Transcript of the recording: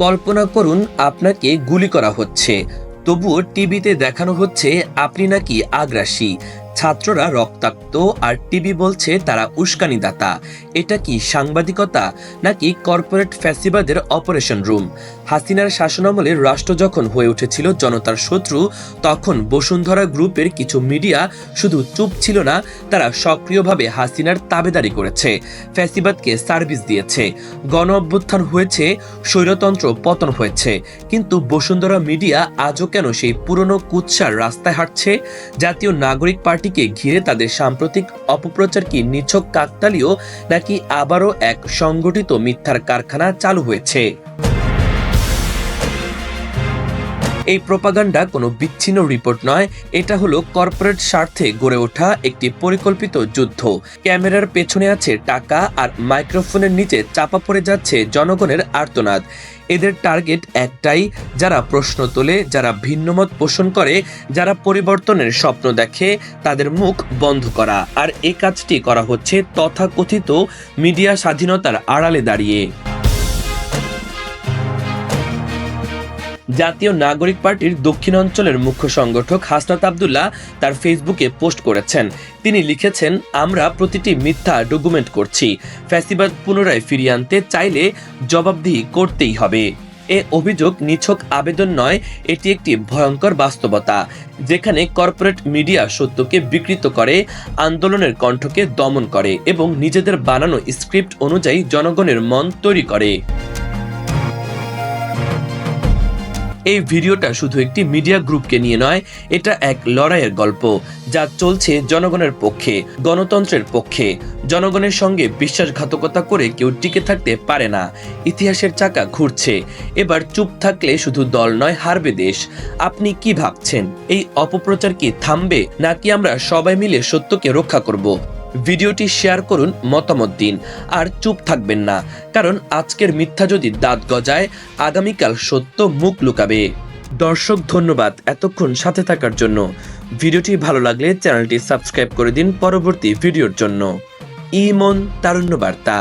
কল্পনা করুন আপনাকে গুলি করা হচ্ছে। তবুও টিভিতে দেখানো হচ্ছে আপনি নাকি আগ্রাসী। ছাত্ররা রক্তাক্ত আর টিভি বলছে তারা উস্কানিদাতা। এটা কি সাংবাদিকতা নাকি কর্পোরেট ফ্যাসিবাদের অপারেশন রুম? হাসিনার শাসনামলে রাষ্ট্র যখন হয়ে উঠেছিল জনতার শত্রু, তখন বসুন্ধরা গ্রুপের কিছু মিডিয়া শুধু চুপ ছিল না, তারা সক্রিয়ভাবে হাসিনার তাবেদারি করেছে, ফ্যাসিবাদকে সার্ভিস দিয়েছে। গণ অভ্যুত্থান হয়েছে, স্বৈরতন্ত্র পতন হয়েছে, কিন্তু বসুন্ধরা মিডিয়া আজও কেন সেই পুরনো কুৎসার রাস্তায় হাঁটছে? জাতীয় নাগরিক পার্টিকে ঘিরে তাদের সাম্প্রতিক অপপ্রচার কি নিছক কাকতালীয় নাকি আবারও এক সংগঠিত মিথ্যার কারখানা চালু হয়েছে? এই প্রপাগান্ডা কোনো বিচ্ছিন্ন রিপোর্ট নয়, এটা হলো কর্পোরেট স্বার্থে গড়ে ওঠা একটি পরিকল্পিত যুদ্ধ। ক্যামেরার পেছনে আছে টাকা আর মাইক্রোফোনের নিচে চাপা পড়ে যাচ্ছে জনগণের আর্তনাদ। এদের টার্গেট একটাই, যারা প্রশ্ন তোলে, যারা ভিন্নমত পোষণ করে, যারা পরিবর্তনের স্বপ্ন দেখে, তাদের মুখ বন্ধ করা। আর এই কাজটি করা হচ্ছে তথাকথিত মিডিয়া স্বাধীনতার আড়ালে দাঁড়িয়ে। জাতীয় নাগরিক পার্টির দক্ষিণ অঞ্চলের মুখ্য সংগঠক হাসনাত আবদুল্লাহ তার ফেসবুকে পোস্ট করেছেন। তিনি লিখেছেন, আমরা প্রতিটি মিথ্যা ডকুমেন্ট করছি। ফ্যাসিবাদ পুনরায় ফিরিয়ে আনতে চাইলে জবাবদিহি করতেই হবে। এ অভিযোগ নিছক আবেদন নয়, এটি একটি ভয়ঙ্কর বাস্তবতা, যেখানে কর্পোরেট মিডিয়া সত্যকে বিকৃত করে, আন্দোলনের কণ্ঠকে দমন করে এবং নিজেদের বানানো স্ক্রিপ্ট অনুযায়ী জনগণের মন তৈরি করে। এই ভিডিওটা শুধু একটি মিডিয়া গ্রুপকে নিয়ে নয়, এটা এক লড়াইয়ের গল্প যা চলছে জনগণের পক্ষে, গণতন্ত্রের পক্ষে। জনগণের সঙ্গে বিশ্বাসঘাতকতা করে কেউ টিকে থাকতে পারে না। ইতিহাসের চাকা ঘুরছে। এবার চুপ থাকলে শুধু দল নয়, হারবে দেশ। আপনি কি ভাবছেন? এই অপপ্রচার কি থামবে? নাকি আমরা সবাই মিলে সত্যকে রক্ষা করব? ভিডিওটি শেয়ার করুন মতামত দিন, আর চুপ থাকবেন না, কারণ আজকের মিথ্যা যদি দাঁত গজায়, আগামীকাল সত্য মুখ লুকাবে। দর্শক, ধন্যবাদ এতক্ষণ সাথে থাকার জন্য। ভিডিওটি ভালো লাগলে চ্যানেলটি সাবস্ক্রাইব করে দিন পরবর্তী ভিডিওর জন্য। ইমন তারুণ্য বার্তা